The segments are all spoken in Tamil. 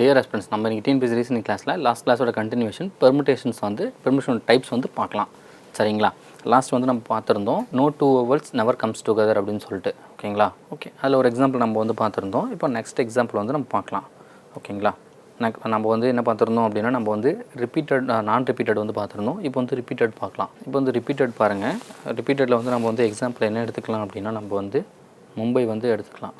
டியர் ரெஸ்பென்ஸ் நம்ம இன்னைக்கு டிஎன்பிசி ரீசனிங் கிளாஸில் லாஸ்ட் கிளாஸோட கண்டினியூஷன் பெர்மிட்டேஷன்ஸ் வந்து பெர்மிஷன் டைப்ஸ் வந்து பார்க்கலாம். சரிங்களா? லாஸ்ட் வந்து நம்ம பார்த்துருந்தோம் no two ovals never comes together அப்படின்னு சொல்லிட்டு. ஓகேங்களா? ஓகே அதில் ஒரு எக்ஸாம்பிள் நம்ம வந்து பார்த்துருந்தோம். இப்போ நெக்ஸ்ட் எக்ஸாம்பிள் வந்து நம்ம பார்க்கலாம். ஓகேங்களா? நம்ம வந்து என்ன பார்த்துருந்தோம் அப்படின்னா நம்ம வந்து ரிப்பீட்டட் நான் ரிப்பீட்டட் வந்து பார்த்துருந்தோம். இப்போ வந்து ரிப்பீட்டட் பார்க்கலாம். இப்போ வந்து ரிப்பீட்டட் பாருங்கள் ரிப்பீட்டடில் வந்து நம்ம வந்து எக்ஸாம்பிள் என்ன எடுத்துக்கலாம் அப்படின்னா நம்ம வந்து மும்பை வந்து எடுத்துக்கலாம்.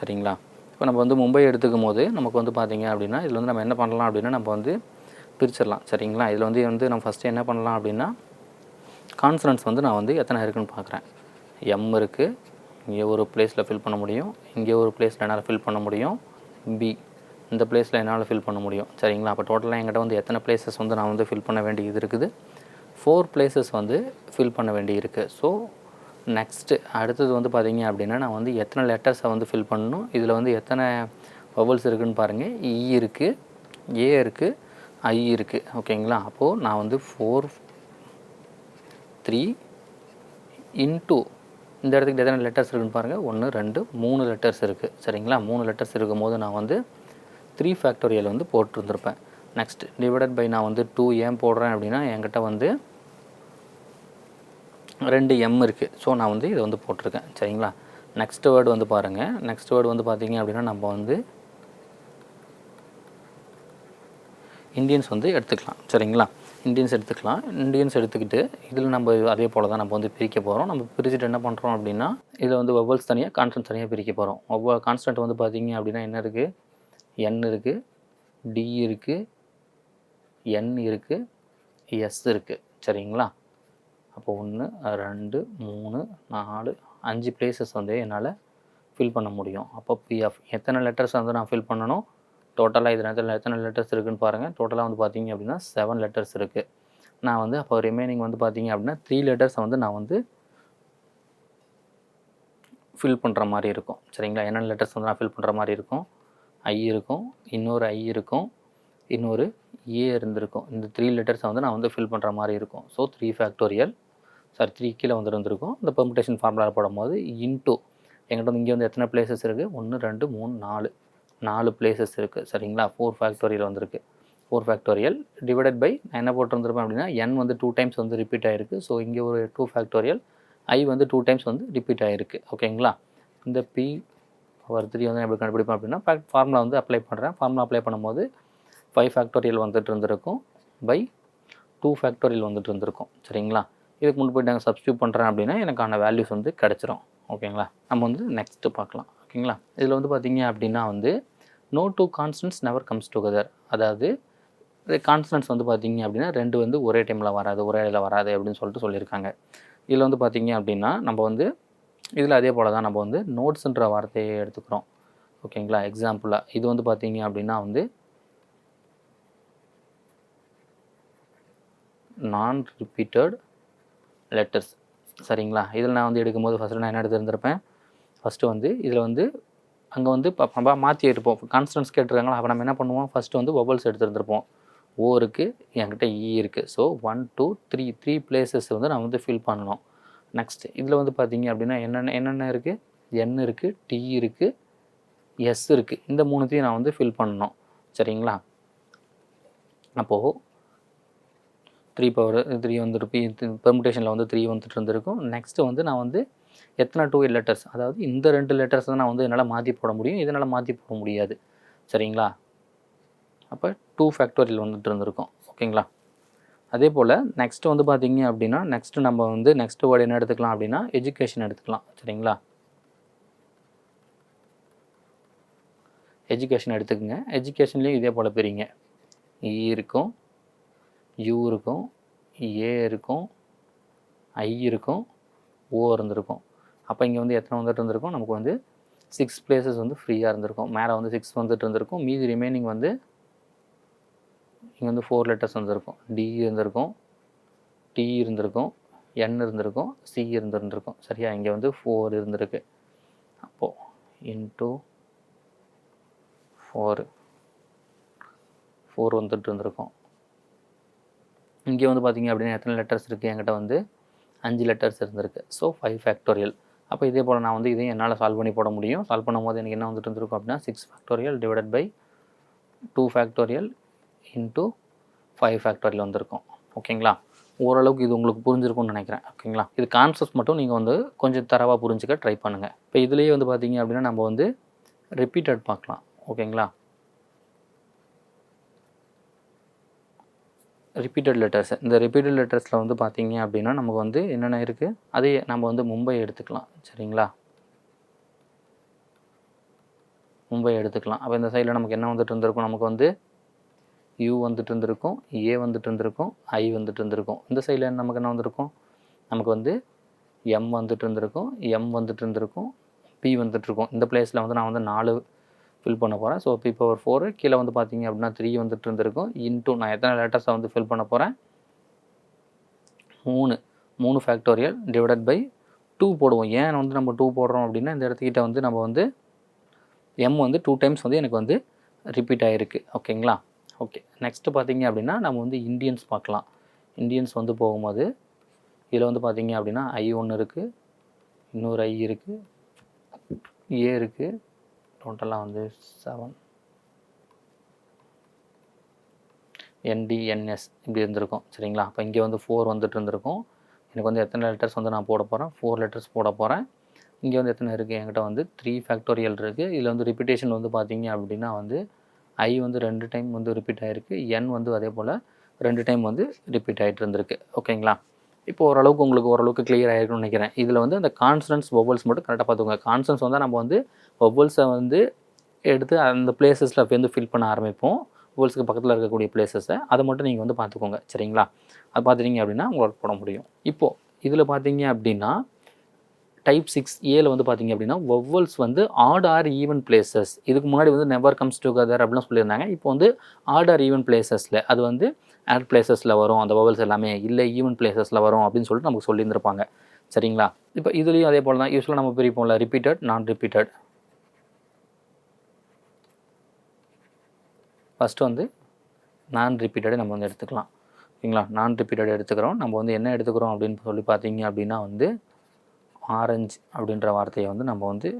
சரிங்களா? இப்போ நம்ம வந்து மும்பை எடுத்துக்கும் போது நமக்கு வந்து பார்த்தீங்க அப்படின்னா இதில் வந்து நம்ம என்ன பண்ணலாம் அப்படின்னா நம்ம வந்து பிரிச்சிடலாம். சரிங்களா? இதில் வந்து வந்து நம்ம ஃபஸ்ட்டு என்ன பண்ணலாம் அப்படின்னா கான்ஃபரன்ஸ் வந்து நான் வந்து எத்தனை இருக்குன்னு பார்க்குறேன். எம் இருக்குது இங்கே ஒரு பிளேஸில் ஃபில் பண்ண முடியும். இங்கே ஒரு பிளேஸில் என்னால் ஃபில் பண்ண முடியும். பி இந்த பிளேஸில் என்னால் ஃபில் பண்ண முடியும். சரிங்களா? அப்போ டோட்டலாக என்கிட்ட வந்து எத்தனை பிளேசஸ் வந்து நான் வந்து ஃபில் பண்ண வேண்டியது இருக்குது? ஃபோர் பிளேசஸ் வந்து ஃபில் பண்ண வேண்டி இருக்குது ஸோ நெக்ஸ்ட்டு அடுத்தது வந்து பார்த்தீங்க அப்படின்னா நான் வந்து எத்தனை லெட்டர்ஸை வந்து ஃபில் பண்ணணும் இதில் வந்து எத்தனை வவல்ஸ் இருக்குதுன்னு பாருங்கள் இ e இருக்குது ஏ இருக்குது ஐ இருக்குது ஓகேங்களா அப்போது நான் வந்து ஃபோர் த்ரீ இன்டூ இந்த இடத்துக்கு எத்தனை லெட்டர்ஸ் இருக்குன்னு பாருங்கள் ஒன்று ரெண்டு மூணு லெட்டர்ஸ் இருக்குது சரிங்களா? மூணு லெட்டர்ஸ் இருக்கும் போது நான் வந்து த்ரீ ஃபேக்டோரியல் வந்து போட்டிருந்துருப்பேன். நெக்ஸ்ட் டிவைடட் பை நான் வந்து டூ ஏன் போடுறேன் அப்படின்னா என்கிட்ட வந்து ரெண்டு எம் இருக்குது ஸோ நான் வந்து இதை வந்து போட்டிருக்கேன். சரிங்களா? நெக்ஸ்ட் வேர்டு வந்து பாருங்கள் நெக்ஸ்ட் வேர்டு வந்து பார்த்தீங்க அப்படின்னா நம்ம வந்து இந்தியன்ஸ் வந்து எடுத்துக்கலாம். சரிங்களா? இந்தியன்ஸ் எடுத்துக்கலாம். இந்தியன்ஸ் எடுத்துக்கிட்டு இதில் நம்ம அதே போல் தான் நம்ம வந்து பிரிக்க போகிறோம் நம்ம பிரிச்சுட்டு என்ன பண்ணுறோம் அப்படின்னா இதில் வந்து ஒவ்வொல்ஸ் தனியாக கான்ஸ்டன்ட் தனியாக பிரிக்க போகிறோம் ஒவ்வொரு கான்ஸ்டன்ட் வந்து பார்த்தீங்க அப்படின்னா என்ன இருக்குது என் இருக்குது டி இருக்குது என் இருக்குது எஸ் இருக்குது சரிங்களா? அப்போ ஒன்று ரெண்டு மூணு நாலு அஞ்சு பிளேசஸ் வந்து என்னால் ஃபில் பண்ண முடியும். அப்போ பிஎஃப் எத்தனை லெட்டர்ஸ் வந்து நான் ஃபில் பண்ணணும்? டோட்டலாக இதில் எத்தனை எத்தனை லெட்டர்ஸ் இருக்குன்னு பாருங்கள் டோட்டலாக வந்து பார்த்தீங்க அப்படின்னா செவன் லெட்டர்ஸ் இருக்குது நான் வந்து அப்போ ரிமைனிங் வந்து பார்த்தீங்க அப்படின்னா த்ரீ லெட்டர்ஸை வந்து நான் வந்து ஃபில் பண்ணுற மாதிரி இருக்கும். சரிங்களா? என்னென்ன லெட்டர்ஸ் வந்து நான் ஃபில் பண்ணுற மாதிரி இருக்கும்? ஐ இருக்கும் இன்னொரு ஐ இருக்கும் இன்னொரு ஏ இருந்திருக்கும். இந்த த்ரீ லெட்டர்ஸை வந்து நான் வந்து ஃபில் பண்ணுற மாதிரி இருக்கும். So three factorial sorry three கீழே வந்து இருந்திருக்கும். இந்த பெர்முடேஷன் ஃபார்முலாவில் போடும்போது இன்டூ எங்கிட்ட வந்து இங்கே வந்து எத்தனை பிளேசஸ் இருக்குது ஒன்று ரெண்டு மூணு நாலு. நாலு பிளேசஸ் இருக்குது சரிங்களா? ஃபோர் ஃபேக்டோரியல் வந்திருக்கு. ஃபோர் ஃபேக்டோரியல் டிவைடட் பை நான் என்ன போட்டிருந்துருப்பேன் அப்படின்னா என் வந்து டூ டைம்ஸ் வந்து ரிப்பீட் ஆகிருக்கு ஸோ இங்கே ஒரு டூ ஃபேக்டோரியல் ஐ வந்து டூ டைம்ஸ் வந்து ரிப்பீட் ஆகிருக்கு ஓகேங்களா? இந்த பி பவர் த்ரீ வந்து நான் எப்படி கண்டுபிடிப்பேன் அப்படின்னா ஃபார்முலா வந்து அப்ளை பண்ணுறேன் ஃபார்முலா அப்ளை பண்ணும்போது ஃபைவ் ஃபேக்டோரியல் வந்துட்டு இருந்திருக்கும். பை டூ ஃபேக்டோரியல் வந்துட்டு இருந்திருக்கும். சரிங்களா? இதுக்கு முன்பு போய் நாங்கள் சப்ஸ்டியூட் பண்ணுறேன் அப்படின்னா எனக்கான வேல்யூஸ் வந்து கிடச்சிரும். ஓகேங்களா நம்ம வந்து நெக்ஸ்ட்டு பார்க்கலாம். ஓகேங்களா இதில் வந்து பார்த்திங்க அப்படின்னா வந்து no two constants never comes together அதாவது கான்ஸ்டன்ட்ஸ் வந்து பார்த்தீங்க அப்படின்னா ரெண்டு வந்து ஒரே டைமில் வராது ஒரே இடையில் வராது அப்படின்னு சொல்லிட்டு சொல்லியிருக்காங்க. இதில் வந்து பார்த்தீங்க அப்படின்னா நம்ம வந்து இதில் அதே போல் தான் நம்ம வந்து நோட்ஸுன்ற வார்த்தையை எடுத்துக்கிறோம். ஓகேங்களா எக்ஸாம்பிளாக இது வந்து பார்த்திங்க அப்படின்னா வந்து நான் ரிப்பீட்டட் லெட்டர்ஸ் சரிங்களா? இதில் நான் வந்து எடுக்கும்போது ஃபஸ்ட்டு நான் என்ன எடுத்துருந்துருப்பேன்? ஃபஸ்ட்டு வந்து இதில் வந்து அங்கே வந்து இப்போ மாற்றி எடுப்போம். கான்ஸ்டன்ஸ் கேட்டிருக்காங்களா? அப்போ நம்ம என்ன பண்ணுவோம்? ஃபஸ்ட்டு வந்து வொபல்ஸ் எடுத்துருந்துருப்போம். ஓ இருக்குது என்கிட்ட இ இருக்குது so one two three three places வந்து நான் வந்து ஃபில் பண்ணணும். நெக்ஸ்ட் இதில் வந்து பார்த்தீங்க அப்படின்னா என்னென்ன என்னென்ன இருக்குது என் இருக்குது டி இருக்குது எஸ் இருக்குது இந்த மூணுத்தையும் நான் வந்து ஃபில் பண்ணணும். சரிங்களா? அப்போது த்ரீ பவர் த்ரீ வந்து பெர்முடேஷனில் வந்து த்ரீ வந்துட்டு இருந்திருக்கும். நெக்ஸ்ட்டு வந்து நான் வந்து எத்தனை டூ லெட்டர்ஸ் அதாவது இந்த ரெண்டு லெட்டர்ஸ் தான் நான் வந்து என்னால் மாற்றி போட முடியும். இதனால் மாற்றி போட முடியாது. சரிங்களா? அப்போ டூ ஃபேக்டோரியல் வந்துட்டு இருந்திருக்கும். ஓகேங்களா? அதே போல் நெக்ஸ்ட்டு வந்து பார்த்தீங்க அப்படின்னா நெக்ஸ்ட்டு நம்ம வந்து நெக்ஸ்ட் வேர்டு என்ன எடுத்துக்கலாம் அப்படின்னா எஜுகேஷன் எடுத்துக்கலாம். சரிங்களா? எஜுகேஷன் எடுத்துக்கோங்க. எஜுகேஷன்லேயும் இதே போல் பிரிங்க. இ இருக்கும். யூ இருக்கும் ஏ இருக்கும் ஐ இருக்கும் ஓ இருந்திருக்கும். அப்போ இங்கே வந்து எத்தனை வந்துட்டு இருந்திருக்கும்? நமக்கு வந்து சிக்ஸ் பிளேசஸ் வந்து ஃப்ரீயாக இருந்திருக்கும். மேலே வந்து சிக்ஸ் வந்துட்டு இருந்திருக்கும். மீதி ரிமைனிங் வந்து இங்கே வந்து ஃபோர் லெட்டர்ஸ் வந்திருக்கும். டி இருந்திருக்கும் டி இருந்திருக்கும் என் இருந்திருக்கும் சி இருந்திருந்திருக்கும் சரியா? இங்கே வந்து ஃபோர் இருந்திருக்கு. அப்போது இன்டூ ஃபோரு ஃபோர் வந்துட்டு இருந்திருக்கும். இங்கே வந்து பார்த்தீங்க அப்படின்னா எத்தனை லெட்டர்ஸ் இருக்குது என்கிட்ட வந்து அஞ்சு லெட்டர்ஸ் இருந்திருக்கு. ஸோ ஃபைவ் ஃபேக்டோரியல் அப்போ இதே போல் நான் வந்து இதையும் என்னால் சால்வ் பண்ணி போட முடியும். சால்வ் பண்ணும்போது எனக்கு என்ன வந்துட்டு இருந்திருக்கும் அப்படின்னா six factorial divided by two factorial into five factorial வந்திருக்கும். ஓகேங்களா ஓரளவுக்கு இது உங்களுக்கு புரிஞ்சிருக்கும்னு நினைக்கிறேன். ஓகேங்களா இது கான்செப்ட் மட்டும் நீங்கள் வந்து கொஞ்சம் தரவாக புரிஞ்சுக்க ட்ரை பண்ணுங்கள் இப்போ இதுலேயே வந்து பார்த்திங்க அப்படின்னா நம்ம வந்து ரிப்பீட்டட் பார்க்கலாம். ஓகேங்களா ரிப்பீட்டட் லெட்டர்ஸ் இந்த ரிப்பீட்டட் லெட்டர்ஸில் வந்து பார்த்தீங்க அப்படின்னா நமக்கு வந்து என்னென்ன இருக்குது அதே நம்ம வந்து மும்பை எடுத்துக்கலாம். சரிங்களா? மும்பை எடுத்துக்கலாம். அப்போ இந்த சைடில் நமக்கு என்ன வந்துட்டு இருந்திருக்கும்? நமக்கு வந்து யூ வந்துட்டு இருந்திருக்கும் ஏ வந்துட்டு இருந்திருக்கும் ஐ வந்துட்டு இருந்திருக்கும். இந்த சைடில் நமக்கு என்ன வந்திருக்கும்? நமக்கு வந்து எம் வந்துட்டு இருந்திருக்கும் எம் வந்துட்டு இருந்திருக்கும் பி வந்துட்டு இருக்கும். இந்த பிளேஸில் வந்து நான் வந்து நாலு ஃபில் பண்ண போகிறேன் ஸோ பி பவர் ஃபோரு கீழே வந்து பார்த்தீங்க அப்படின்னா த்ரீ வந்துட்டு இருந்திருக்கும். இன்டூ நான் எத்தனை லெட்டர்ஸை வந்து ஃபில் பண்ண போகிறேன் மூணு. மூணு ஃபேக்டோரியல் டிவைடட் பை டூ போடுவோம். ஏன் வந்து நம்ம டூ போடுறோம் அப்படின்னா இந்த இடத்துக்கிட்ட வந்து நம்ம வந்து எம் வந்து டூ டைம்ஸ் வந்து எனக்கு வந்து ரிப்பீட் ஆகிருக்கு ஓகேங்களா ஓகே நெக்ஸ்ட்டு பார்த்தீங்க அப்படின்னா நம்ம வந்து இந்தியன்ஸ் பார்க்கலாம். இந்தியன்ஸ் வந்து போகும்போது இதில் வந்து பார்த்தீங்க அப்படின்னா ஐ ஒன்று இருக்குது இன்னொரு ஐ இருக்குது ஏ இருக்குது டோட்டலாக வந்து செவன் என்டிஎன்எஸ் இப்படி இருந்திருக்கும் சரிங்களா? அப்போ இங்கே வந்து ஃபோர் வந்துட்டு இருந்திருக்கும். எனக்கு வந்து எத்தனை லெட்டர்ஸ் வந்து நான் போட போகிறேன் ஃபோர் லெட்டர்ஸ் போட போகிறேன் இங்கே வந்து எத்தனை இருக்குது என்கிட்ட வந்து த்ரீ ஃபேக்டோரியல் இருக்குது இதில் வந்து ரிப்பீட்டேஷன் வந்து பார்த்தீங்க அப்படின்னா வந்து ஐ வந்து ரெண்டு டைம் வந்து ரிப்பீட் ஆகிருக்கு என் வந்து அதே போல் ரெண்டு டைம் வந்து ரிப்பீட் ஆகிட்டு இருந்திருக்கு. ஓகேங்களா இப்போ ஓரளவுக்கு உங்களுக்கு ஓரளவுக்கு கிளியர் ஆகிருக்கும்னு நினைக்கிறேன். இதில் வந்து அந்த கான்சனன்ஸ் ஒவ்வொல்ஸ் மட்டும் கரெக்டாக பார்த்துக்கோங்க. கான்சனன்ஸ் வந்து நம்ம வந்து ஒவ்வொல்ஸை வந்து எடுத்து அந்த பிளேசஸில் வந்து ஃபில் பண்ண ஆரம்பிப்போம். ஒவ்வொல்ஸுக்கு பக்கத்தில் இருக்கக்கூடிய பிளேசஸை அதை மட்டும் நீங்கள் வந்து பார்த்துக்கோங்க. சரிங்களா? அது பார்த்துட்டீங்க அப்படின்னா உங்களுக்கு போட முடியும். இப்போது இதில் பார்த்தீங்க அப்படின்னா டைப் சிக்ஸ் ஏல வந்து பார்த்தீங்க அப்படின்னா ஒவ்வொல்ஸ் வந்து ஆட் ஆர் ஈவன் பிளேசஸ் இதுக்கு முன்னாடி வந்து நெவர் கம்ஸ் டுகெதர் அப்படிலாம் சொல்லியிருந்தாங்க. இப்போ வந்து ஆட் ஆர் ஈவன் பிளேசஸில் அது வந்து ஆட் பிளேசஸில் வரும். அந்த வவல்ஸ் எல்லாமே இல்லை ஈவன் பிளேசஸில் வரும் அப்படின்னு சொல்லிட்டு நமக்கு சொல்லியிருந்திருப்பாங்க. சரிங்களா? இப்போ இதுலேயும் அதே போல் தான் யூஸ்வலாக நம்ம பிரிப்போம்ல. ரிப்பீட்டட் நான் ரிப்பீட்டட் ஃபஸ்ட்டு வந்து நான் ரிப்பீட்டடை நம்ம வந்து எடுத்துக்கலாம். ஓகேங்களா நான் ரிப்பீட்டட் எடுத்துக்கிறோம். நம்ம வந்து என்ன எடுத்துக்கிறோம் அப்படின்னு சொல்லி பார்த்தீங்க அப்படின்னா வந்து ஆரஞ்சு அப்படின்ற வார்த்தையை வந்து நம்ம வந்து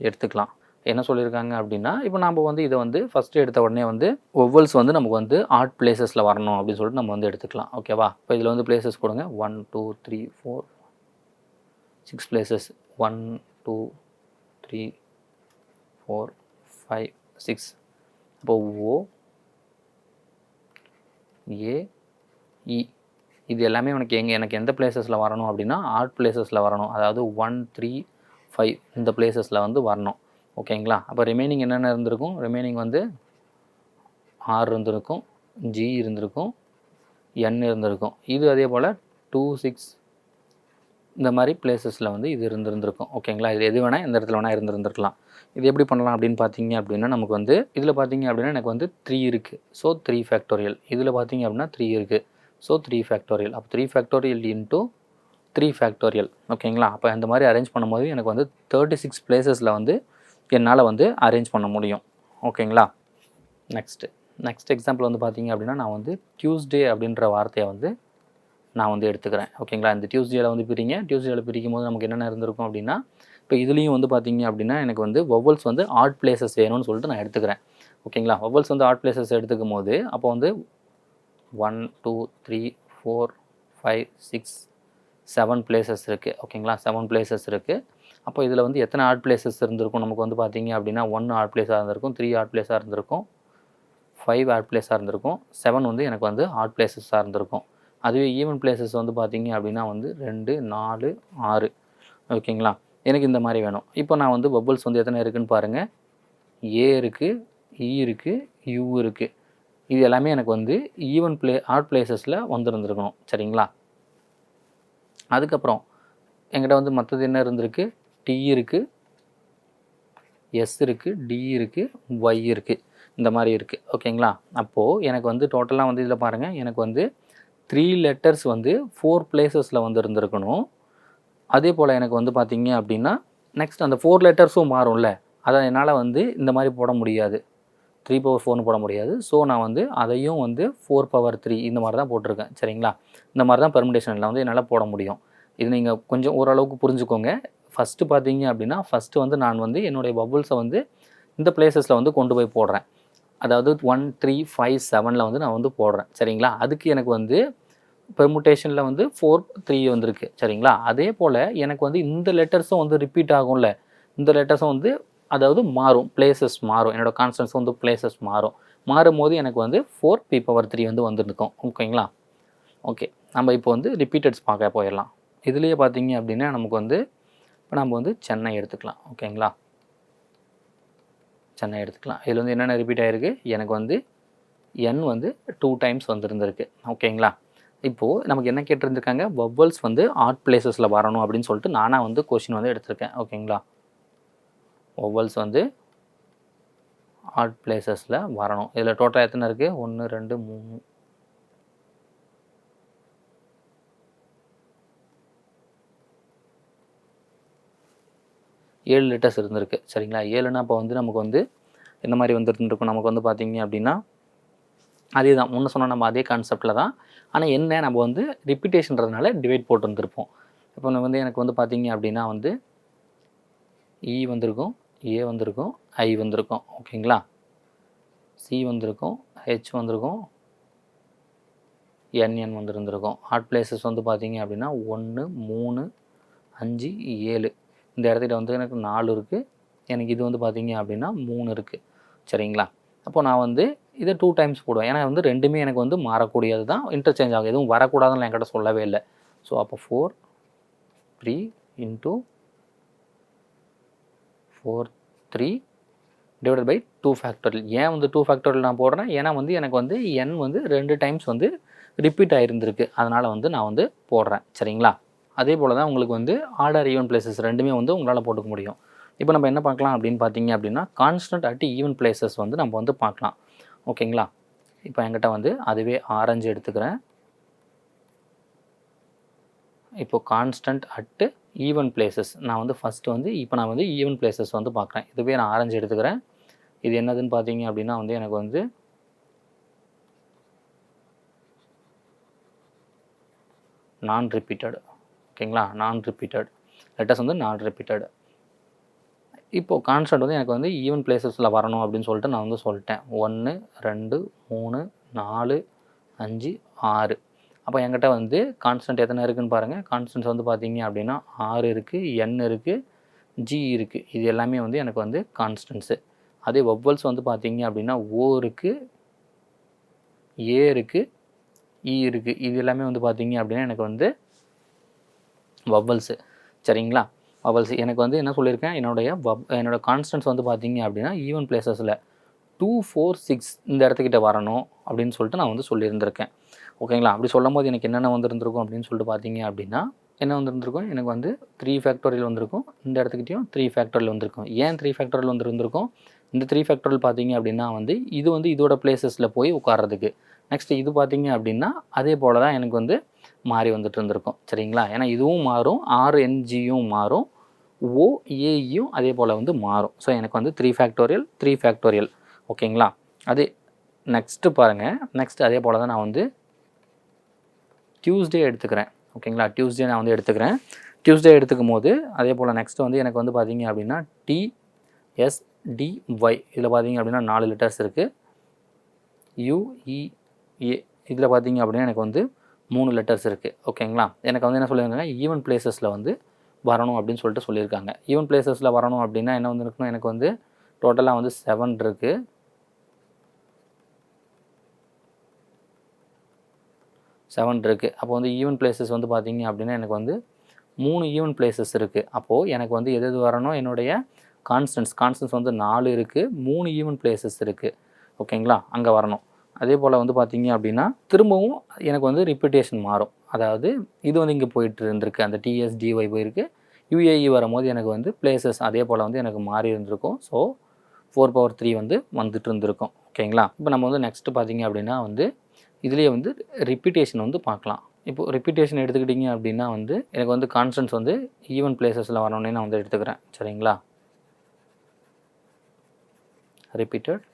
எடுத்துக்கலாம். என்ன சொல்லியிருக்காங்க அப்படின்னா இப்போ நம்ம வந்து இதை வந்து ஃபஸ்ட்டு எடுத்த உடனே வந்து ஒவ்வொல்ஸ் வந்து நமக்கு வந்து ஆர்ட் பிளேசஸில் வரணும் அப்படின்னு சொல்லிட்டு நம்ம வந்து எடுத்துக்கலாம். ஓகேவா இப்போ இதில் வந்து பிளேசஸ் கொடுங்க one two three four six places one two three four five six அப்போ ஓ ஏ இ இது எல்லாமே உனக்கு எங்கே எனக்கு எந்த பிளேசஸில் வரணும் அப்படின்னா ஆர்ட் பிளேசஸில் வரணும். அதாவது ஒன் த்ரீ ஃபைவ் இந்த பிளேசஸில் வந்து வரணும். ஓகேங்களா அப்போ ரிமைனிங் என்னென்ன இருந்திருக்கும்? ரிமைனிங் வந்து ஆர் இருந்திருக்கும் ஜி இருந்திருக்கும் என் இருந்திருக்கும். இது அதே போல் டூ சிக்ஸ் இந்த மாதிரி பிளேசஸில் வந்து இது இருந்திருந்திருக்கும். ஓகேங்களா இது எது வேணால் எந்த இடத்துல வேணால் இருந்திருந்திருக்கலாம். இது எப்படி பண்ணலாம் அப்படின்னு பார்த்தீங்க அப்படின்னா நமக்கு வந்து இதில் பார்த்தீங்க அப்படின்னா எனக்கு வந்து த்ரீ இருக்குது ஸோ த்ரீ ஃபேக்டோரியல் இதில் பார்த்தீங்க அப்படின்னா த்ரீ இருக்குது ஸோ த்ரீ ஃபேக்டோரியல் அப்போ three factorial into three factorial ஓகேங்களா அப்போ இந்த மாதிரி அரேஞ்ச் பண்ணும்போது எனக்கு வந்து தேர்ட்டி சிக்ஸ் பிளேசஸில் வந்து என்னால் வந்து அரேஞ்ச் பண்ண முடியும். ஓகேங்களா நெக்ஸ்ட்டு நெக்ஸ்ட் எக்ஸாம்பிள் வந்து பார்த்தீங்க அப்படின்னா நான் வந்து டியூஸ்டே அப்படின்ற வார்த்தையை வந்து நான் வந்து எடுத்துக்கிறேன். ஓகேங்களா இந்த டியூஸ்டேயில் வந்து பிரிங்க. டியூஸ்டேயில் பிரிக்கும் போது நமக்கு என்னென்ன இருந்திருக்கும் அப்படின்னா இப்போ இதுலேயும் வந்து பார்த்தீங்க அப்படின்னா எனக்கு வந்து ஒவ்வொல்ஸ் வந்து ஆர்ட் பிளேசஸ் வேணும்னு சொல்லிட்டு நான் எடுத்துக்கிறேன். ஓகேங்களா ஒவ்வொல்ஸ் வந்து ஆர்ட் பிளேசஸ் எடுத்துக்கும் போது அப்போ வந்து one two three four five six seven places இருக்குது ஓகேங்களா செவன் பிளேசஸ் இருக்குது அப்போ இதில் வந்து எத்தனை ஆர்ட் பிளேசஸ் இருந்திருக்கும்? நமக்கு வந்து பார்த்தீங்க அப்படின்னா ஒன் ஆர்ட் பிளேஸாக இருந்திருக்கும் த்ரீ ஆர்ட் பிளேஸாக இருந்திருக்கும் ஃபைவ் ஆர்ட் பிளேஸாக இருந்திருக்கும் செவன் வந்து எனக்கு வந்து ஆர்ட் பிளேசஸாக இருந்திருக்கும். அதுவே ஈவன் பிளேசஸ் வந்து பார்த்தீங்க அப்படின்னா வந்து ரெண்டு நாலு ஆறு. ஓகேங்களா எனக்கு இந்த மாதிரி வேணும். இப்போ நான் வந்து பபுள்ஸ் வந்து எத்தனை இருக்குன்னு பாருங்கள் ஏ இருக்குது இ e இருக்குது யூ இருக்குது இது எல்லாமே எனக்கு வந்து ஈவன் பிளே ஆர்ட் பிளேசஸில் வந்துருந்துருக்கணும். சரிங்களா? அதுக்கப்புறம் என்கிட்ட வந்து மற்றது என்ன இருந்திருக்கு? டி இருக்குது எஸ் இருக்குது டி இருக்குது ஒய் இருக்குது இந்த மாதிரி இருக்குது ஓகேங்களா? அப்போது எனக்கு வந்து டோட்டலாக வந்து இதில் பாருங்கள் எனக்கு வந்து த்ரீ லெட்டர்ஸ் வந்து ஃபோர் பிளேசஸில் வந்து இருந்திருக்கணும் அதே போல் எனக்கு வந்து பார்த்தீங்க அப்படின்னா நெக்ஸ்ட் அந்த ஃபோர் லெட்டர்ஸும் மாறும்ல. அதை என்னால் வந்து இந்த மாதிரி போட முடியாது. த்ரீ பவர் ஃபோர்னு போட முடியாது. ஸோ நான் வந்து அதையும் வந்து ஃபோர் பவர் த்ரீ இந்த மாதிரி தான் போட்டிருக்கேன். சரிங்களா? இந்த மாதிரி தான் பெர்மிடேஷனில் வந்து என்னால் போட முடியும். இது நீங்கள் கொஞ்சம் ஓரளவுக்கு புரிஞ்சுக்கோங்க. ஃபஸ்ட்டு பார்த்தீங்க அப்படின்னா ஃபஸ்ட்டு வந்து நான் வந்து என்னுடைய பபுள்ஸை வந்து இந்த பிளேசஸில் வந்து கொண்டு போய் போடுறேன். அதாவது ஒன் த்ரீ ஃபைவ் செவனில் வந்து நான் வந்து போடுறேன். சரிங்களா? அதுக்கு எனக்கு வந்து பெர்முட்டேஷனில் வந்து ஃபோர் த்ரீ வந்திருக்கு. சரிங்களா? அதே போல் எனக்கு வந்து இந்த லெட்டர்ஸும் வந்து ரிப்பீட் ஆகும்ல. இந்த லெட்டர்ஸும் வந்து அதாவது மாறும் பிளேசஸ் மாறும். என்னோட கான்ஸ்டன்ஸ் வந்து பிளேசஸ் மாறும். மாறும்போது எனக்கு வந்து ஃபோர் பி பவர் த்ரீ வந்து வந்துருக்கும். ஓகேங்களா? ஓகே. நம்ம இப்போ வந்து ரிப்பீட்டட்ஸ் பார்க்க போயிடலாம். இதுலேயே பார்த்தீங்க அப்படின்னா நமக்கு வந்து இப்போ நம்ம வந்து சென்னை எடுத்துக்கலாம். ஓகேங்களா? சென்னை எடுத்துக்கலாம். இதில் வந்து என்னென்ன ரிப்பீட் ஆகிருக்கு எனக்கு வந்து என் வந்து டூ டைம்ஸ் வந்துருந்துருக்கு. ஓகேங்களா? இப்போது நமக்கு என்ன கேட்டிருந்துருக்காங்க? வவ்வல்ஸ் வந்து ஆர்ட் பிளேசஸில் வரணும் அப்படின்னு சொல்லிட்டு நானாக வந்து கொஷின் வந்து எடுத்திருக்கேன். ஓகேங்களா? ஒவ்வொல்ஸ் வந்து ஆர்ட் பிளேசஸில் வரணும். இதில் டோட்டல் எத்தனை இருக்குது ஒன்று ரெண்டு மூணு. ஏழு லிட்டர்ஸ் இருந்திருக்கு. சரிங்களா? ஏழுனா அப்போ வந்து நமக்கு வந்து இந்த மாதிரி வந்துருந்துருக்கும்? நமக்கு வந்து பார்த்திங்க அப்படின்னா அதே தான் முன்ன சொன்ன நம்ம அதே கான்செப்டில் தான். ஆனால் என்ன? நம்ம வந்து ரிப்பீட்டேஷன்றதுனால டிவைட் போட்டு வந்திருப்போம். இப்போ நான் வந்து எனக்கு வந்து பார்த்திங்க அப்படின்னா வந்து இ வந்திருக்கும். ஏ வந்திருக்கும் ஐ வந்திருக்கும். ஓகேங்களா? சி வந்திருக்கும் ஹெச் வந்திருக்கும் என்என் வந்துருந்துருக்கும். ஹார்ட் பிளேசஸ் வந்து பார்த்தீங்க அப்படின்னா ஒன்று மூணு அஞ்சு ஏழு. இந்த இடத்துல வந்து எனக்கு நாலு இருக்குது எனக்கு இது வந்து பார்த்தீங்க அப்படின்னா மூணு இருக்குது சரிங்களா? அப்போ நான் வந்து இதை டூ டைம்ஸ் போடுவேன். ஏன்னா வந்து ரெண்டுமே எனக்கு வந்து மாறக்கூடியது தான். இன்டர்சேஞ்ச் ஆகும். எதுவும் வரக்கூடாதுன்னு என்கிட்ட சொல்லவே இல்லை. ஸோ அப்போ four three into four three divided by two factorial ஏன் வந்து டூ ஃபேக்டோரியல் நான் போடுறேன் ஏன்னா வந்து எனக்கு வந்து என் வந்து ரெண்டு டைம்ஸ் வந்து ரிப்பீட் ஆகிருந்திருக்கு அதனால் வந்து நான் வந்து போடுறேன். சரிங்களா? அதே போல் தான் உங்களுக்கு வந்து ஆர்டர் ஈவன் பிளேசஸ் ரெண்டுமே வந்து உங்களால் போட்டுக்க முடியும். இப்போ நம்ம என்ன பார்க்கலாம் அப்படின்னு பார்த்தீங்க அப்படின்னா கான்ஸ்டன்ட் அட் ஈவன் பிளேசஸ் வந்து நம்ம வந்து பார்க்கலாம். ஓகேங்களா? இப்போ என்கிட்ட வந்து அதுவே ஆரஞ்சு எடுத்துக்கிறேன். இப்போ கான்ஸ்டன்ட் அட்டு ஈவன் பிளேசஸ் நான் வந்து ஃபஸ்ட்டு வந்து இப்போ நான் வந்து ஈவன் பிளேசஸ் வந்து பார்க்குறேன் இதுவே நான் ஆரஞ்சு எடுத்துக்கிறேன். இது என்னதுன்னு பார்த்தீங்க அப்படின்னா வந்து எனக்கு வந்து நான் ரிப்பீட்டட் ஓகேங்களா? நான் ரிப்பீட்டட் லெட்டர்ஸ் வந்து நான் ரிப்பீட்டட் இப்போது கான்செப்ட் வந்து எனக்கு வந்து ஈவன் பிளேசஸில் வரணும் அப்படின்னு சொல்லிட்டு நான் வந்து சொல்லிட்டேன். ஒன்று ரெண்டு மூணு நாலு அஞ்சு ஆறு. அப்போ என்கிட்ட வந்து கான்ஸ்டன்ட் எத்தனை இருக்குன்னு பாருங்கள் கான்ஸ்டன்ட்ஸ் வந்து பார்த்தீங்க அப்படின்னா ஆறு இருக்குது என் இருக்குது ஜி இருக்குது இது எல்லாமே வந்து எனக்கு வந்து கான்ஸ்டன்ட்ஸு அதே வவ்வல்ஸ் வந்து பார்த்தீங்க அப்படின்னா ஓ இருக்குது ஏ இருக்குது இ e இருக்குது இது எல்லாமே வந்து பார்த்தீங்க அப்படின்னா எனக்கு வந்து வவ்வல்ஸு சரிங்களா? வவ்வல்ஸ் எனக்கு வந்து என்ன சொல்லியிருக்கேன்? என்னுடைய வப் என்னோடய கான்ஸ்டன்ஸ் வந்து பார்த்தீங்க அப்படின்னா ஈவன் பிளேசஸில் டூ ஃபோர் சிக்ஸ் இந்த இடத்துக்கிட்ட வரணும் அப்படின்னு சொல்லிட்டு நான் வந்து சொல்லியிருந்திருக்கேன். ஓகேங்களா? அப்படி சொல்லும் போது எனக்கு என்னென்ன வந்திருந்திருக்கும் அப்படின்னு சொல்லிட்டு பார்த்தீங்க அப்படின்னா என்ன வந்திருந்திருக்கும்? எனக்கு வந்து த்ரீ ஃபேக்டோரியல் வந்திருக்கும். இந்த இடத்துக்கிட்டையும் த்ரீ ஃபேக்டோரியல் வந்திருக்கும். ஏன் த்ரீ ஃபேக்டோரியல் வந்திருந்திருக்கும்? இந்த த்ரீ ஃபேக்டோரியல் பார்த்தீங்க அப்படின்னா வந்து இது வந்து இதோட பிளேசஸில் போய் உட்கார்றதுக்கு. நெக்ஸ்ட் இது பார்த்தீங்க அப்படின்னா அதே போல் தான் எனக்கு வந்து மாறி வந்துட்டு இருந்திருக்கும் சரிங்களா? ஏன்னா இதுவும் மாறும் ஆர்என்ஜியும் மாறும் ஓஏயும் e அதே போல் வந்து மாறும். ஸோ எனக்கு வந்து த்ரீ ஃபேக்டோரியல் த்ரீ ஃபேக்டோரியல் ஓகேங்களா? அதே நெக்ஸ்ட்டு பாருங்கள் நெக்ஸ்ட் அதே போல் தான் நான் வந்து டியூஸ்டே எடுத்துக்கிறேன். ஓகேங்களா டியூஸ்டே நான் வந்து எடுத்துக்கிறேன். டியூஸ்டே எடுத்துக்கும் போது அதே போல் நெக்ஸ்ட் வந்து எனக்கு வந்து பார்த்தீங்க அப்படின்னா டி எஸ் டி ஒய் இதில் பார்த்தீங்க அப்படின்னா நாலு லிட்டர்ஸ் இருக்குது யூஇஏ e, இதில் பார்த்தீங்க அப்படின்னா எனக்கு வந்து மூணு லெட்டர்ஸ் இருக்குது ஓகேங்களா எனக்கு வந்து என்ன சொல்லியிருக்காங்க? ஈவன் பிளேசஸில் வந்து வரணும் அப்படின்னு சொல்லிட்டு சொல்லியிருக்காங்க. ஈவன் பிளேசஸில் வரணும் அப்படின்னா என்ன வந்து எனக்கு வந்து டோட்டலாக வந்து செவன் இருக்குது செவன் இருக்குது அப்போ வந்து ஈவன் பிளேசஸ் வந்து பார்த்திங்க அப்படின்னா எனக்கு வந்து மூணு ஈவன் பிளேசஸ் இருக்குது அப்போது எனக்கு வந்து எது எது வரணும்? என்னுடைய கான்ஸ்டன்ஸ் கான்ஸ்டன்ஸ் வந்து நாலு இருக்குது மூணு ஈவன் பிளேசஸ் இருக்குது ஓகேங்களா அங்கே வரணும். அதே போல் வந்து பார்த்திங்க அப்படின்னா திரும்பவும் எனக்கு வந்து ரிப்பிட்டேஷன் மாறும். அதாவது இது வந்து இங்கே போயிட்டு இருந்திருக்கு. அந்த டிஎஸ்டிஒய் போயிருக்கு. யூஏஇ வரும்போது எனக்கு வந்து பிளேசஸ் அதே போல் வந்து எனக்கு மாறி இருந்திருக்கும். ஸோ ஃபோர் பவர் த்ரீ வந்து வந்துட்டு இருந்திருக்கும். ஓகேங்களா இப்போ நம்ம வந்து நெக்ஸ்ட்டு பார்த்தீங்க அப்படின்னா வந்து இதுலேயே வந்து ரிப்பீட்டேஷன் வந்து பார்க்கலாம். இப்போது ரிப்பீட்டேஷன் எடுத்துக்கிட்டிங்க அப்படின்னா வந்து எனக்கு வந்து கான்ஸ்டன்ஸ் வந்து ஈவன் பிளேசஸில் வரணுன்னே நான் வந்து எடுத்துக்கிறேன். சரிங்களா? ரிப்பீட்டட்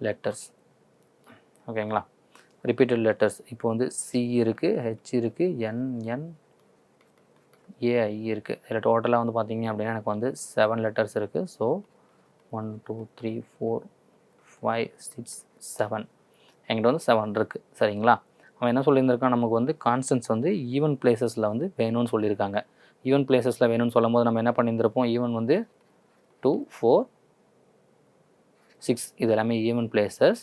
லெட்டர்ஸ் ஓகேங்களா? ரிப்பீட்டட் லெட்டர்ஸ் இப்போ வந்து சி இருக்குது ஹெச் இருக்குது என்என் ஏஐ இருக்குது இதில் டோட்டலாக வந்து பார்த்திங்க அப்படின்னா எனக்கு வந்து செவன் லெட்டர்ஸ் இருக்குது so one two three four five six seven என்கிட்ட வந்து செவன் இருக்குது சரிங்களா? அவன் என்ன சொல்லியிருந்திருக்கான்? நமக்கு வந்து கான்ஸ்டன்ஸ் வந்து ஈவன் பிளேசஸில் வந்து வேணும்னு சொல்லியிருக்காங்க. ஈவன் பிளேசஸில் வேணும்னு சொல்லும் போது நம்ம என்ன பண்ணியிருந்திருப்போம்? ஈவன் வந்து டூ ஃபோர் சிக்ஸ் இது எல்லாமே ஈவன் பிளேசஸ்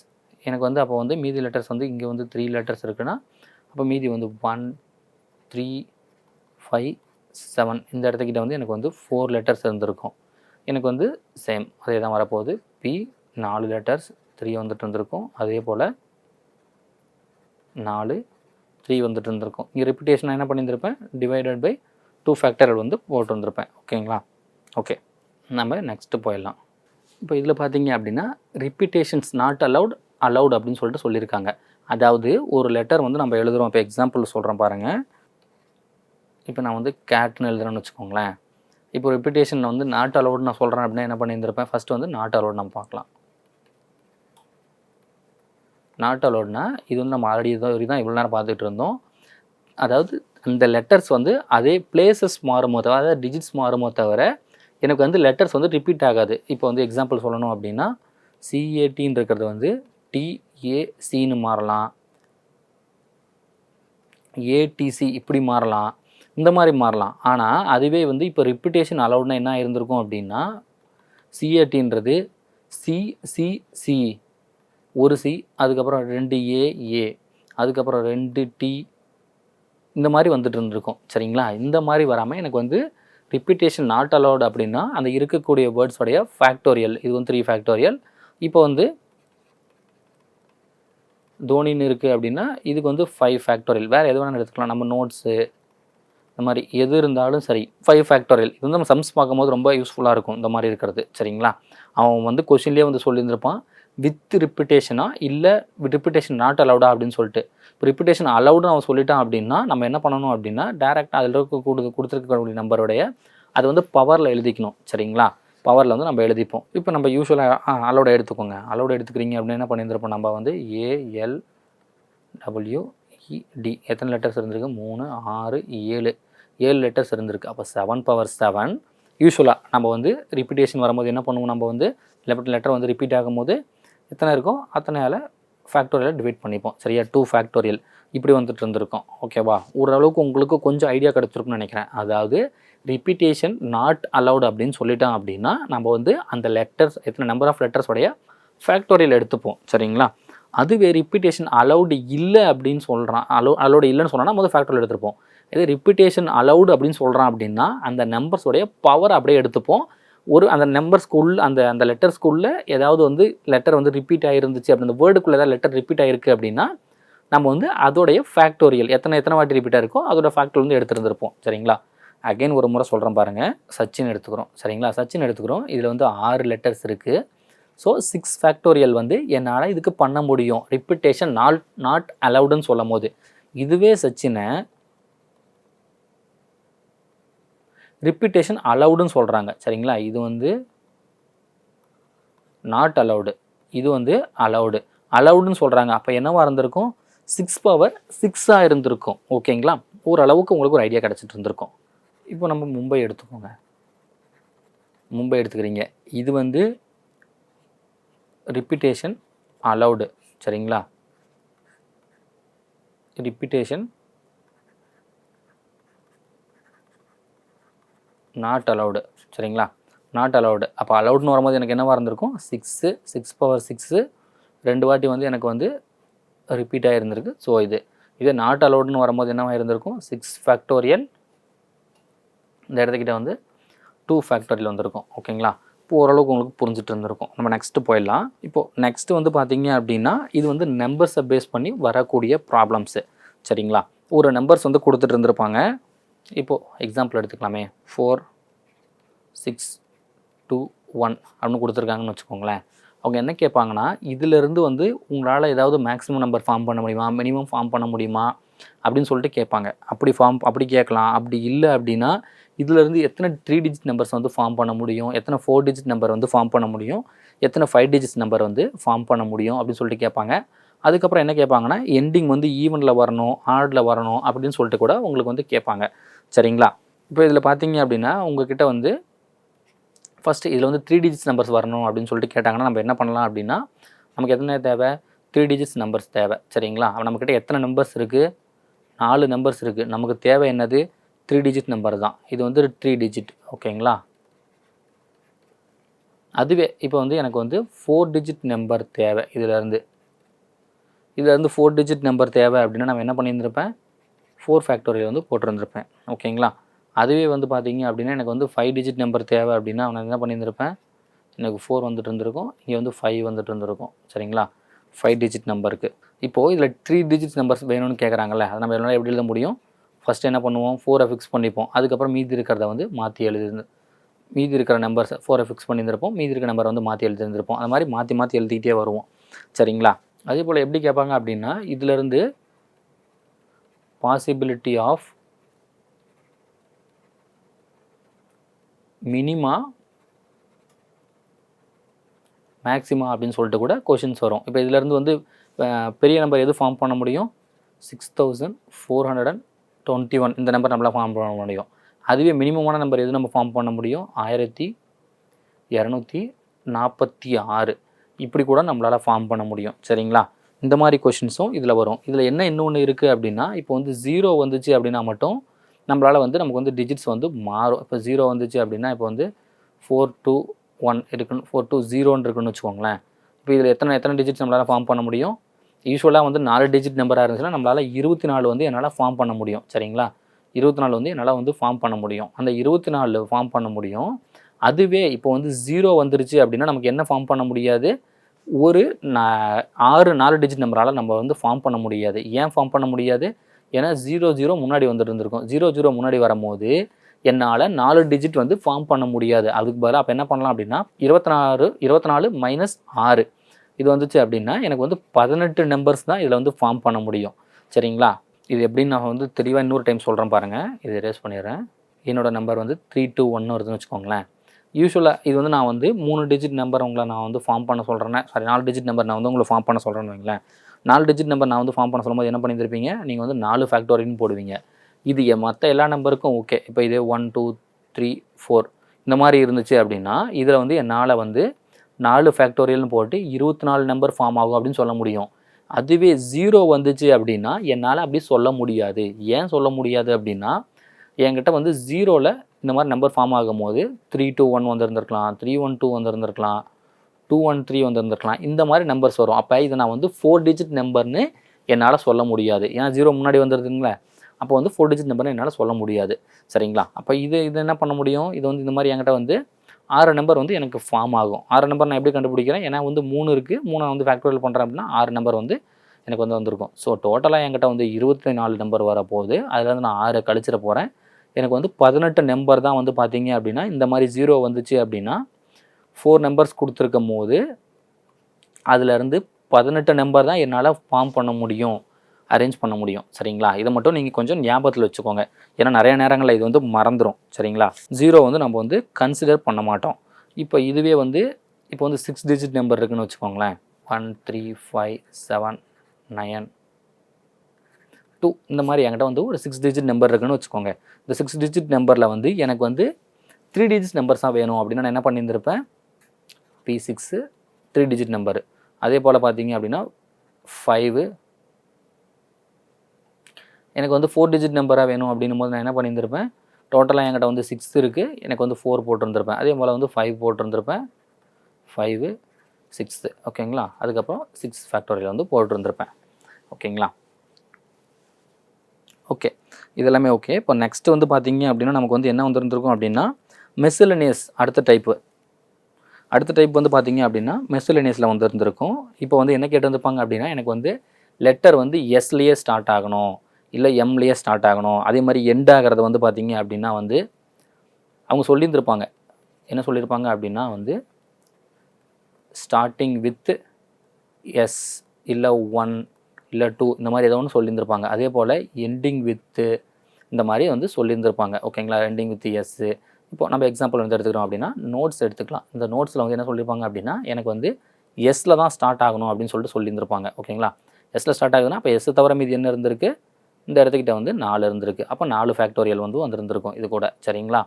எனக்கு வந்து அப்போ வந்து மீதி லெட்டர்ஸ் வந்து இங்கே வந்து த்ரீ லெட்டர்ஸ் இருக்குன்னா அப்போ மீதி வந்து ஒன் த்ரீ ஃபைவ் செவன் இந்த இடத்துக்கிட்ட வந்து எனக்கு வந்து ஃபோர் லெட்டர்ஸ் இருந்திருக்கும். எனக்கு வந்து சேம் அதே தான் வரப்போகுது. பி நாலு லெட்டர்ஸ் த்ரீ வந்துட்டு இருந்திருக்கும். அதே போல் நாலு த்ரீ வந்துட்டு இருந்திருக்கும் இங்கே ரிப்பிட்டேஷன் என்ன பண்ணியிருந்திருப்பேன்? டிவைடட் பை டூ ஃபேக்டர்கள் வந்து போட்டு வந்திருப்பேன் ஓகேங்களா? ஓகே. நம்ம நெக்ஸ்ட்டு போயிடலாம். இப்போ இதில் பார்த்தீங்க அப்படின்னா ரிப்பிட்டேஷன்ஸ் நாட் அலவுட் அலவுட் அப்படின்னு சொல்லிட்டு சொல்லியிருக்காங்க. அதாவது ஒரு லெட்டர் வந்து நம்ம எழுதுகிறோம் இப்போ எக்ஸாம்பிள் சொல்கிறேன் பாருங்கள் இப்போ நான் வந்து கேட்னு எழுதுறேன்னு வச்சுக்கோங்களேன். இப்போ ரிப்பிட்டேஷனில் வந்து நாட் அலவுட் நான் சொல்கிறேன் அப்படின்னா என்ன பண்ணியிருந்திருப்பேன்? ஃபஸ்ட்டு வந்து நாட் அலவுட் நம்ம பார்க்கலாம். நாட் அலோட்னா இது வந்து நம்ம ஆல்ரெடி இதை தான் இவ்வளோ நேரம் பார்த்துட்டு இருந்தோம் அதாவது அந்த லெட்டர்ஸ் வந்து அதே பிளேசஸ் மாறுமோ தவிர அதாவது டிஜிட்ஸ் மாறுமோ தவிர எனக்கு வந்து லெட்டர்ஸ் வந்து ரிப்பீட் ஆகாது. இப்போ வந்து எக்ஸாம்பிள் சொல்லணும் அப்படின்னா சிஏடின்னு இருக்கிறது வந்து டிஏசின்னு மாறலாம். ஏடிசி இப்படி மாறலாம். இந்த மாதிரி மாறலாம். ஆனால் அதுவே வந்து இப்போ ரிப்பிட்டேஷன் அலவுட்னா என்ன இருந்திருக்கும் அப்படின்னா சிஏடின்றது சிசிசி ஒரு சி அதுக்கப்புறம் ரெண்டு ஏ ஏ அதுக்கப்புறம் ரெண்டு டி. இந்த மாதிரி வந்துட்டு இருந்திருக்கும். சரிங்களா? இந்த மாதிரி வராமல் எனக்கு வந்து ரிப்பீட்டேஷன் நாட் அலவுட் அப்படின்னா அந்த இருக்கக்கூடிய வேர்ட்ஸோடைய ஃபேக்டோரியல் இது வந்து த்ரீ ஃபேக்டோரியல் இப்போ வந்து தோனின்னு இருக்குது அப்படின்னா இதுக்கு வந்து ஃபைவ் ஃபேக்டோரியல் வேறு எது வேணாலும் எடுத்துக்கலாம். நம்ம நோட்ஸு இந்த மாதிரி எது இருந்தாலும் சரி ஃபைவ் ஃபேக்டோரியல் இது வந்து நம்ம சம்ஸ் பார்க்கும்போது ரொம்ப யூஸ்ஃபுல்லாக இருக்கும் இந்த மாதிரி இருக்கிறது. சரிங்களா? அவன் வந்து கொஷின்லேயே வந்து சொல்லியிருந்திருப்பான். வித் ரிப்பிட்டேஷனா இல்லை ரிப்பிட்டேஷன் நாட் அலவுடா அப்படின்னு சொல்லிட்டு. இப்போ ரிப்பிட்டேஷன் அலவுடுன்னு அவன் சொல்லிட்டான் அப்படின்னா நம்ம என்ன பண்ணணும் அப்படின்னா டேரெக்டாக அதில் இருக்க கொடுத்து கொடுத்துருக்கக்கூடிய நம்பருடைய அது வந்து பவரில் எழுதிக்கணும். சரிங்களா? பவரில் வந்து நம்ம எழுதிப்போம். இப்போ நம்ம யூஸ்வலாக அலோட எடுத்துக்கோங்க. அலோட எடுத்துக்கிறீங்க அப்படின்னு என்ன பண்ணியிருந்திருப்போம்? நம்ம வந்து ஏஎல் டபிள்யூ டி எத்தனை லெட்டர்ஸ் இருந்திருக்கு? மூணு ஆறு ஏழு. ஏழு லெட்டர்ஸ் இருந்திருக்கு. அப்போ செவன் பவர் செவன் யூஸ்வலாக நம்ம வந்து ரிப்பீட்டேஷன் வரும்போது என்ன பண்ணுவோம்? நம்ம வந்து லெட்டர் லெட்டர் வந்து ரிப்பீட் ஆகும்போது எத்தனை இருக்கோ அத்தனையால் ஃபேக்டோரியலை டிவைட் பண்ணிப்போம். சரியா? டூ ஃபேக்டோரியல் இப்படி வந்துட்டு இருந்திருக்கோம். ஓகேவா ஓரளவுக்கு உங்களுக்கு கொஞ்சம் ஐடியா கிடச்சிருக்குன்னு நினைக்கிறேன். அதாவது ரிப்பீட்டேஷன் நாட் அலவுட் அப்படின்னு சொல்லிட்டோம் அப்படின்னா நம்ம வந்து அந்த லெட்டர்ஸ் எத்தனை நம்பர் ஆஃப் லெட்டர்ஸோடைய ஃபேக்டோரியல் எடுத்துப்போம். சரிங்களா? அதுவே ரிப்பீட்டேஷன் அலவுடு இல்லை அப்படின்னு சொல்கிறான் அலோ அலவுடு இல்லைன்னு சொன்னால் முதல் ஃபேக்டோரியல் எடுத்துப்போம் இதே ரிப்பீட்டேஷன் அலவுடு அப்படின்னு சொல்கிறான் அப்படின்னா அந்த நம்பர்ஸோடைய பவர் அப்படியே எடுத்துப்போம். ஒரு அந்த நம்பர் அந்த அந்த லெட்டர் ஸ்கூலில் ஏதாவது வந்து லெட்டர் வந்து ரிப்பீட் ஆகிருந்துச்சு அப்படி அந்த வேர்டுக்குள்ளே ஏதாவது லெட்டர் ரிப்பீட் ஆகிருக்கு அப்படின்னா நம்ம வந்து அதோடைய ஃபேக்டோரியல் எத்தனை எத்தனை வாட்டி ரிப்பீட் இருக்கோ அதோட ஃபேக்டோரியல் வந்து எடுத்துருந்துருப்போம். சரிங்களா? அகைன் ஒரு முறை சொல்கிறேன் பாருங்கள் சச்சின் எடுத்துக்கிறோம். சரிங்களா? சச்சின் எடுத்துக்கிறோம். இதில் வந்து ஆறு லெட்டர்ஸ் இருக்குது ஸோ சிக்ஸ் ஃபேக்டோரியல் வந்து என்னால் இதுக்கு பண்ண முடியும். ரிப்பிட்டேஷன் நாட் நாட் அலவுடுன்னு சொல்லும் போது இதுவே சச்சினை ரிப்பிட்டேஷன் அலவுடுன்னு சொல்கிறாங்க சரிங்களா? இது வந்து நாட் அலவுடு இது வந்து அலவுடு அலவுடுன்னு சொல்கிறாங்க அப்போ என்னவாக இருந்திருக்கும்? சிக்ஸ் பவர் சிக்ஸாக இருந்திருக்கும். ஓகேங்களா? ஓரளவுக்கு உங்களுக்கு ஒரு ஐடியா கிடச்சிட்டு இருந்திருக்கும். இப்போ நம்ம மும்பை எடுத்துக்கோங்க. மும்பை எடுத்துக்கிறீங்க. இது வந்து ரிப்பிட்டேஷன் அலவுடு சரிங்களா? ரிப்பிட்டேஷன் நாட் அலவுடு சரிங்களா? நாட் அலவுடு அப்போ அலவுட்னு வரும்போது எனக்கு என்னவாக இருந்திருக்கும்? சிக்ஸு சிக்ஸ் பவர் சிக்ஸு ரெண்டு வாட்டி வந்து எனக்கு வந்து ரிப்பீட் ஆகிருந்திருக்கு ஸோ இது இதே நாட் அலவுடுன்னு வரும்போது என்னவாக இருந்திருக்கும்? சிக்ஸ் ஃபேக்டோரியல் இந்த இடத்துக்கிட்ட வந்து டூ ஃபேக்டோரியல் வந்திருக்கும். ஓகேங்களா? இப்போ ஓரளவுக்கு உங்களுக்கு புரிஞ்சுட்டு இருந்திருக்கும். நம்ம நெக்ஸ்ட்டு போயிடலாம். இப்போது நெக்ஸ்ட்டு வந்து பார்த்தீங்க அப்படின்னா இது வந்து நம்பர்ஸை பேஸ் பண்ணி வரக்கூடிய ப்ராப்ளம்ஸு சரிங்களா? ஒரு நம்பர்ஸ் வந்து கொடுத்துட்டு இருந்திருப்பாங்க. இப்போது எக்ஸாம்பிள் எடுத்துக்கலாமே. ஃபோர் சிக்ஸ் டூ ஒன் அப்படின்னு கொடுத்துருக்காங்கன்னு வச்சுக்கோங்களேன். அவங்க என்ன கேட்பாங்கன்னா இதிலிருந்து வந்து உங்களால் ஏதாவது மேக்ஸிமம் நம்பர் ஃபார்ம் பண்ண முடியுமா? மினிமம் ஃபார்ம் பண்ண முடியுமா? அப்படின்னு சொல்லிட்டு கேட்பாங்க. அப்படி ஃபார்ம் அப்படி கேட்கலாம். அப்படி இல்லை அப்படின்னா இதிலேருந்து எத்தனை த்ரீ டிஜிட் நம்பர்ஸ் வந்து ஃபார்ம் பண்ண முடியும்? எத்தனை ஃபோர் டிஜிட் நம்பர் வந்து ஃபார்ம் பண்ண முடியும்? எத்தனை ஃபைவ் டிஜிட்ஸ் நம்பர் வந்து ஃபார்ம் பண்ண முடியும்? அப்படின்னு சொல்லிட்டு கேட்பாங்க. அதுக்கப்புறம் என்ன கேட்பாங்கன்னா எண்டிங் வந்து ஈவனில் வரணும் ஆர்டில் வரணும் அப்படின்னு சொல்லிட்டு கூட உங்களுக்கு வந்து கேட்பாங்க. சரிங்களா? இப்போ இதில் பார்த்தீங்க அப்படின்னா உங்ககிட்ட வந்து ஃபஸ்ட்டு இதில் வந்து த்ரீ டிஜிட்ஸ் நம்பர்ஸ் வரணும் அப்படின்னு சொல்லிட்டு கேட்டாங்கன்னா நம்ம என்ன பண்ணலாம் அப்படின்னா நமக்கு எத்தனை தேவை? த்ரீ டிஜிட்ஸ் நம்பர்ஸ் தேவை. சரிங்களா? நம்மக்கிட்ட எத்தனை நம்பர்ஸ் இருக்குது நாலு நம்பர்ஸ் இருக்குது நமக்கு தேவை என்னது? த்ரீ டிஜிட் நம்பர் தான். இது வந்து த்ரீ டிஜிட் ஓகேங்களா? அதுவே இப்போ வந்து எனக்கு வந்து ஃபோர் டிஜிட் நம்பர் தேவை இதிலேருந்து. இதில் வந்து ஃபோர் டிஜிட் நம்பர் தேவை அப்படின்னா நம்ம என்ன பண்ணியிருந்திருப்பேன்? ஃபோர் ஃபேக்டோரியல் வந்து போட்டிருந்திருப்பேன். ஓகேங்களா? அதுவே வந்து பார்த்தீங்க அப்படின்னா எனக்கு வந்து ஃபைவ் டிஜிட் நம்பர் தேவை அப்படின்னா நான் என்ன பண்ணியிருந்திருப்பேன்? எனக்கு ஃபோர் வந்துட்டு இருந்திருக்கும். இங்கே வந்து ஃபைவ் வந்துட்டு இருந்திருக்கும். சரிங்களா? ஃபைவ் டிஜிட் நம்பருக்கு இப்போது இதில் த்ரீ டிஜிட் நம்பர்ஸ் வேணும்னு கேட்குறாங்கல்ல அதை நம்ம எல்லாம் எப்படி எழுத முடியும்? ஃபஸ்ட்டு என்ன பண்ணுவோம்? ஃபோரை ஃபிக்ஸ் பண்ணிப்போம். அதுக்கப்புறம் மீதி இருக்கிறத வந்து மாற்றி எழுதிருந்து மீதி இருக்கிற நம்பர்ஸ் ஃபோரை ஃபிக்ஸ் பண்ணியிருந்திருப்போம். மீதி இருக்கிற நம்பரை வந்து மாற்றி எழுதியிருந்திருப்போம் அந்த மாதிரி மாற்றி மாற்றி எழுதிக்கிட்டே வருவோம். சரிங்களா? அதே போல் எப்படி கேட்பாங்க அப்படின்னா இதிலிருந்து பாசிபிலிட்டி ஆஃப் மினிமா மேக்ஸிமா அப்படின்னு சொல்லிட்டு கூட கொஷின்ஸ் வரும். இப்போ இதிலேருந்து வந்து பெரிய நம்பர் எது ஃபார்ம் பண்ண முடியும்? Six thousand four hundred and twenty one இந்த நம்பர் நம்மளால் ஃபார்ம் பண்ண முடியும். அதுவே மினிமமான நம்பர் எது நம்ம ஃபார்ம் பண்ண முடியும்? ஆயிரத்தி இரநூத்தி நாற்பத்தி ஆறு. இப்படி கூட நம்மளால் ஃபார்ம் பண்ண முடியும். சரிங்களா? இந்த மாதிரி கொஷின்ஸும் இதில் வரும். இதில் என்ன இன்னொன்று இருக்குது அப்படின்னா இப்போ வந்து ஜீரோ வந்துச்சு அப்படின்னா மட்டும் நம்மளால் வந்து நமக்கு வந்து டிஜிட்ஸ் வந்து மாறும். இப்போ ஜீரோ வந்துச்சு அப்படின்னா இப்போ வந்து ஃபோர் டூ ஒன் இருக்குன்னு ஃபோர் டூ ஜீரோன்னு இருக்குன்னு வச்சுக்கோங்களேன். இப்போ இதில் எத்தனை எத்தனை டிஜிட்ஸ் நம்மளால் ஃபார்ம் பண்ண முடியும்? யூஸ்வலாக வந்து நாலு டிஜிட் நம்பராக இருந்துச்சுன்னா நம்மளால் இருபத்தி நாலு வந்து என்னால் ஃபார்ம் பண்ண முடியும். சரிங்களா? இருபத்தி நாலு வந்து என்னால் வந்து ஃபார்ம் பண்ண முடியும். அந்த இருபத்தி நாலு ஃபார்ம் பண்ண முடியும். அதுவே இப்போ வந்து ஜீரோ வந்துருச்சு அப்படின்னா நமக்கு என்ன ஃபார்ம் பண்ண முடியாது? ஒரு ஆறு நாலு டிஜிட் நம்பரால் நம்ம வந்து ஃபார்ம் பண்ண முடியாது. ஏன் ஃபார்ம் பண்ண முடியாது? ஏன்னா ஜீரோ ஜீரோ முன்னாடி வந்துட்டு இருந்திருக்கும் ஜீரோ ஜீரோ முன்னாடி வரும்போது என்னால் நாலு டிஜிட் வந்து ஃபார்ம் பண்ண முடியாது. அதுக்கு பதிலாக அப்போ என்ன பண்ணலாம் அப்படின்னா இருபத்தி நாலு இருபத்தி நாலு மைனஸ் ஆறு. இது வந்துச்சு அப்படின்னா எனக்கு வந்து பதினெட்டு நம்பர்ஸ் தான் இதில் வந்து ஃபார்ம் பண்ண முடியும். சரிங்களா? இது எப்படின்னு நான் வந்து தெளிவாக இன்னொரு டைம் சொல்கிறேன் பாருங்கள் இது ரேஸ் பண்ணிடுறேன். என்னோடய நம்பர் வந்து த்ரீ டூ ஒன்று வருதுன்னு வச்சுக்கோங்களேன். யூஸ்வலாக இது வந்து நான் வந்து மூணு டிஜிட் நம்பர் உங்களை நான் வந்து ஃபார்ம் பண்ண சொல்கிறேன் சாரி நாலு டிஜிட் நம்பர் நான் வந்து உங்களை ஃபார்ம் பண்ண சொல்கிறேன்னு வைங்களேன். நாலு டிஜிட் நம்பர் நான் வந்து ஃபார்ம் பண்ண சொல்லும்போது என்ன பண்ணியிருப்பீங்க நீங்கள் வந்து நாலு ஃபேக்டோரியல்னு போடுவீங்க. இது மற்ற எல்லா நம்பருக்கும் ஓகே இப்போ இதே ஒன் டூ த்ரீ ஃபோர் இந்த மாதிரி இருந்துச்சு அப்படின்னா இதில் வந்து என்னால் வந்து நாலு ஃபேக்டோரியல்னு போட்டு இருபத்தி நாலு நம்பர் ஃபார்ம் ஆகும் அப்படின்னு சொல்ல முடியும். அதுவே ஜீரோ வந்துச்சு அப்படின்னா என்னால் அப்படி சொல்ல முடியாது. ஏன் சொல்ல முடியாது அப்படின்னா என்கிட்ட வந்து ஜீரோவில் இந்த மாதிரி நம்பர் ஃபார்ம் ஆகும்போது த்ரீ டூ ஒன் வந்திருந்திருக்கலாம் த்ரீ ஒன் டூ வந்திருந்திருக்கலாம் டூ ஒன் த்ரீ வந்திருந்திருக்கலாம் இந்த மாதிரி நம்பர்ஸ் வரும். அப்போ இதை நான் வந்து ஃபோர் டிஜிட் நம்பர்னு என்னால் சொல்ல முடியாது. ஏன்னா ஜீரோ முன்னாடி வந்துருதுங்களே அப்போ வந்து ஃபோர் டிஜிட் நம்பர்னு என்னால் சொல்ல முடியாது. சரிங்களா? அப்போ இது இது என்ன பண்ண முடியும்? இது வந்து இந்த மாதிரி என்கிட்ட வந்து ஆறு நம்பர் வந்து எனக்கு ஃபார்ம் ஆகும். ஆறு நம்பர் நான் எப்படி கண்டுபிடிக்கிறேன்? ஏன்னா வந்து மூணு இருக்குது மூணை வந்து ஃபேக்டரியல் பண்ணுறேன் அப்படின்னா ஆறு நம்பர் வந்து எனக்கு வந்து வந்திருக்கும். ஸோ டோட்டலாக என்கிட்ட வந்து இருபத்தி நாலு நம்பர் வரப்போகுது. அதில் வந்து நான் ஆறு கழிச்சிட போகிறேன் எனக்கு வந்து பதினெட்டு நம்பர் தான் வந்து பார்த்தீங்க அப்படின்னா இந்த மாதிரி ஜீரோ வந்துச்சு அப்படின்னா ஃபோர் நம்பர்ஸ் கொடுத்துருக்கும் போது அதுலேருந்து பதினெட்டு நம்பர் தான் என்னால் ஃபார்ம் பண்ண முடியும் அரேஞ்ச் பண்ண முடியும். சரிங்களா? இதை மட்டும் நீங்கள் கொஞ்சம் ஞாபகத்தில் வச்சுக்கோங்க. ஏன்னா நிறைய நேரங்களில் இது வந்து மறந்துடும் சரிங்களா? ஜீரோ வந்து நம்ம வந்து கன்சிடர் பண்ண மாட்டோம். இப்போ இதுவே வந்து இப்போ வந்து சிக்ஸ் டிஜிட் நம்பர் இருக்குதுன்னு வச்சுக்கோங்களேன். One three five seven nine two இந்த மாதிரி என்கிட்ட வந்து ஒரு சிக்ஸ் டிஜிட் நம்பர் இருக்குன்னு வச்சுக்கோங்க. இந்த சிக்ஸ் டிஜிட் நம்பரில் வந்து எனக்கு வந்து த்ரீ டிஜிட் நம்பர்ஸாக வேணும் அப்படின்னு நான் என்ன பண்ணியிருந்திருப்பேன்? P six three digit number அதே போல் பார்த்தீங்க அப்படின்னா ஃபைவு எனக்கு வந்து ஃபோர் டிஜிட் நம்பராக வேணும் அப்படின்னும் போது நான் என்ன பண்ணியிருந்திருப்பேன்? டோட்டலாக என்கிட்ட வந்து சிக்ஸ் இருக்குது எனக்கு வந்து ஃபோர் போட்டிருந்திருப்பேன். அதே போல் வந்து ஃபைவ் போட்டிருந்திருப்பேன். ஃபைவு சிக்ஸ்த்து ஓகேங்களா அதுக்கப்புறம் சிக்ஸ் ஃபேக்டோரியில் வந்து போட்டிருந்திருப்பேன். ஓகேங்களா ஓகே. இதெல்லாமே ஓகே. இப்போ நெக்ஸ்ட் வந்து பார்த்தீங்க அப்படின்னா நமக்கு வந்து என்ன வந்துருந்துருக்கும் அப்படின்னா மெசிலனியஸ் அடுத்த டைப்பு அடுத்த டைப் வந்து பார்த்தீங்க அப்படின்னா மெசிலனியஸில் வந்து இருந்திருக்கும் இப்போ வந்து என்ன கேட்டிருந்துப்பாங்க அப்படின்னா எனக்கு வந்து லெட்டர் வந்து எஸ்லேயே ஸ்டார்ட் ஆகணும். இல்லை எம்லேயே ஸ்டார்ட் ஆகணும். அதே மாதிரி எண்ட் ஆகிறது வந்து பார்த்தீங்க அப்படின்னா வந்து அவங்க சொல்லியிருந்திருப்பாங்க. என்ன சொல்லியிருப்பாங்க அப்படின்னா வந்து ஸ்டார்டிங் வித் எஸ் இல்லை ஒன் இல்லை டூ இந்த மாதிரி ஏதோ ஒன்று சொல்லியிருந்திருப்பாங்க. அதே போல் எண்டிங் வித்து இந்த மாதிரி வந்து சொல்லியிருந்திருப்பாங்க. ஓகேங்களா எண்டிங் வித் எஸ்ஸு இப்போ நம்ம எக்ஸாம்பிள் வந்து எடுத்துக்கிறோம் அப்படின்னா நோட்ஸ் எடுத்துக்கலாம். இந்த நோட்ஸில் வந்து என்ன சொல்லியிருப்பாங்க அப்படின்னா எனக்கு வந்து எஸ்ஸில் தான் ஸ்டார்ட் ஆகணும் அப்படின்னு சொல்லிட்டு சொல்லியிருந்திருப்பாங்க. ஓகேங்களா எஸ்ஸில் ஸ்டார்ட் ஆகுதுன்னா அப்போ எஸ் தவிர மீதி என்ன இருந்திருக்கு? இந்த இடத்துக்கிட்ட வந்து நாலு இருந்திருக்கு. அப்போ நாலு ஃபேக்டோரியல் வந்து வந்திருந்திருக்கும் இது கூட. சரிங்களா?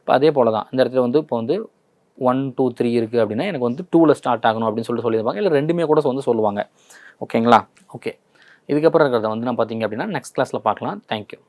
இப்போ அதே போல் தான் இந்த இடத்துல வந்து இப்போ வந்து ஒன் டூ த்ரீ இருக்குது அப்படின்னா எனக்கு வந்து டூவில் ஸ்டார்ட் ஆகணும் அப்படின்னு சொல்லிட்டு சொல்லியிருப்பாங்க. இல்லை ரெண்டுமே கூட வந்து சொல்லுவாங்க. ஓகேங்களா ஓகே இதுக்கப்புறம் இருக்கிறத வந்து நான் பார்த்தீங்க அப்படின்னா நெக்ஸ்ட் கிளாஸில் பார்க்கலாம். தேங்க்யூ